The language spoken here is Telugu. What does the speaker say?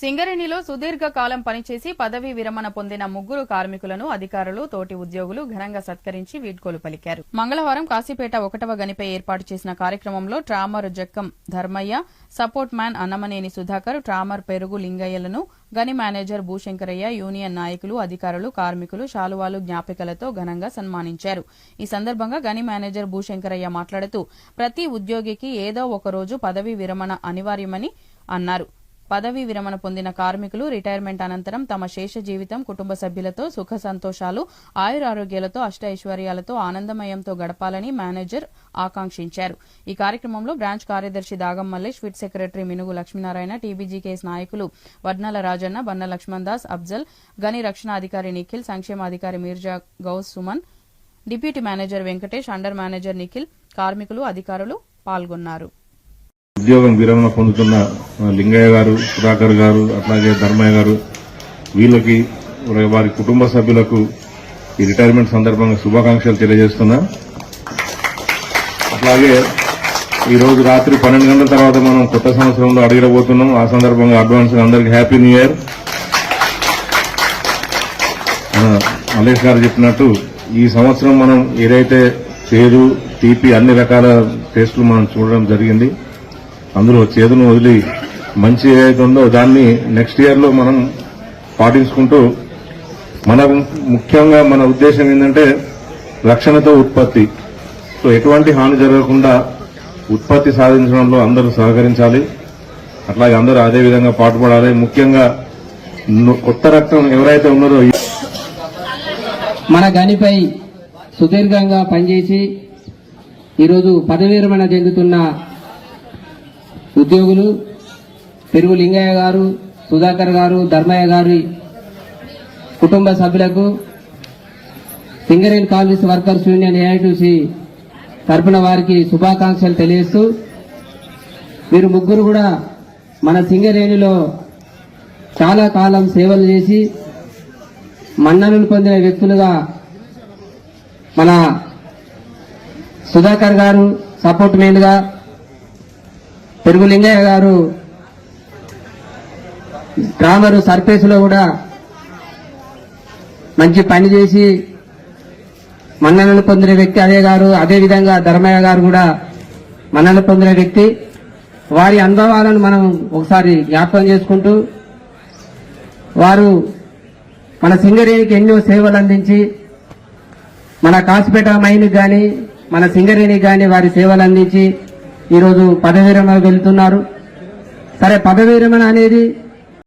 సింగరేణిలో సుదీర్ఘ కాలం పనిచేసి పదవీ విరమణ పొందిన ముగ్గురు కార్మికులను అధికారులు తోటి ఉద్యోగులు ఘనంగా సత్కరించి వీడ్కోలు పలికారు. మంగళవారం కాశీపేట ఒకటవ గనిపై ఏర్పాటు చేసిన కార్యక్రమంలో trammer Jakkam Dharmaiah support man Annamaneni Sudhakar trammer Perugu లింగయ్యలను గని మేనేజర్ భూశంకరయ్య యూనియన్ నాయకులు అధికారులు కార్మికులు శాలువాలు జ్ఞాపికలతో ఘనంగా సన్మానించారు. ఈ సందర్భంగా గని మేనేజర్ భూశంకరయ్య మాట్లాడుతూ ప్రతి ఉద్యోగికి ఏదో ఒక రోజు పదవీ విరమణ అనివార్యమని అన్నారు. పదవీ విరమణ పొందిన కార్మికులు రిటైర్మెంట్ అనంతరం తమ శేష జీవితం కుటుంబ సభ్యులతో సుఖ సంతోషాలు ఆయురారోగ్యాలతో అష్టైశ్వర్యాలతో ఆనందమయంతో గడపాలని మేనేజర్ ఆకాంక్షించారు. ఈ కార్యక్రమంలో బ్రాంచ్ కార్యదర్శి దాగం మల్లేష్ ఫిట్ సెక్రటరీ మినుగు లక్ష్మీనారాయణ టీబీజీకేఎస్ నాయకులు వర్ణల రాజన్న బన్న లక్ష్మణ్ దాస్ అఫ్జల్ గని రక్షణ అధికారి Nikhil సంక్షేమాధికారి Mirza Ghouse Suman deputy manager Venkatesh under manager Nikhil కార్మికులు అధికారులు పాల్గొన్నారు. ఉద్యోగం విరమణ పొందుతున్న లింగయ్య గారు సుధాకర్ గారు అట్లాగే ధర్మయ్య గారు వీళ్ళకి వారి కుటుంబ సభ్యులకు ఈ రిటైర్మెంట్ సందర్భంగా శుభాకాంక్షలు తెలియజేస్తున్నా. అట్లాగే ఈ రోజు రాత్రి పన్నెండు గంటల తర్వాత మనం కొత్త సంవత్సరంలో అడిగిరబోతున్నాం ఆ సందర్భంగా అడ్వాన్స్ అందరికీ అందరికి హ్యాపీ న్యూ ఇయర్. మలేష్ గారు చెప్పినట్టు ఈ సంవత్సరం మనం ఏదైతే చేదు తీపి అన్ని రకాల టేస్టులు మనం చూడడం జరిగింది. అందులో చేదును వదిలి మంచి ఏదైతే ఉందో దాన్ని నెక్స్ట్ ఇయర్లో మనం పాటించుకుంటూ మన ముఖ్యంగా మన ఉద్దేశం ఏంటంటే రక్షణతో ఉత్పత్తి. సో ఎటువంటి హాని జరగకుండా ఉత్పత్తి సాధించడంలో అందరూ సహకరించాలి. అట్లాగే అందరూ అదే విధంగా పాటుపడాలి. ముఖ్యంగా కొత్త రక్తం ఎవరైతే ఉన్నారో మన గనిపై సుదీర్ఘంగా పనిచేసి ఈరోజు పదవి చెందుతున్న ఉద్యోగులు పెరుగు లింగయ్య గారు సుధాకర్ గారు ధర్మయ్య గారి కుటుంబ సభ్యులకు Singareni collieries workers union AITC తరపున వారికి శుభాకాంక్షలు తెలియజేస్తూ మీరు ముగ్గురు కూడా మన సింగరేణిలో చాలా కాలం సేవలు చేసి మన్ననలు పొందిన వ్యక్తులుగా మన సుధాకర్ గారు సపోర్ట్ మెయిన్గా పెరుగు లింగయ్య గారు డ్రామరు సర్ఫేస్లో కూడా మంచి పని చేసి మన్ననలు పొందిన వ్యక్తి అదే గారు అదే విధంగా ధర్మయ్య గారు కూడా మన్ననలు పొందిన వ్యక్తి. వారి అనుభవాలను మనం ఒకసారి జ్ఞాపకం చేసుకుంటూ వారు మన సింగరేణికి ఎన్నో సేవలు అందించి మన కాసిపేట మైన్కి కానీ మన సింగరేణికి కానీ వారి సేవలు అందించి ఈరోజు పదవి విరమణ వెళ్తున్నారు. సరే పదవి విరమణ అనేది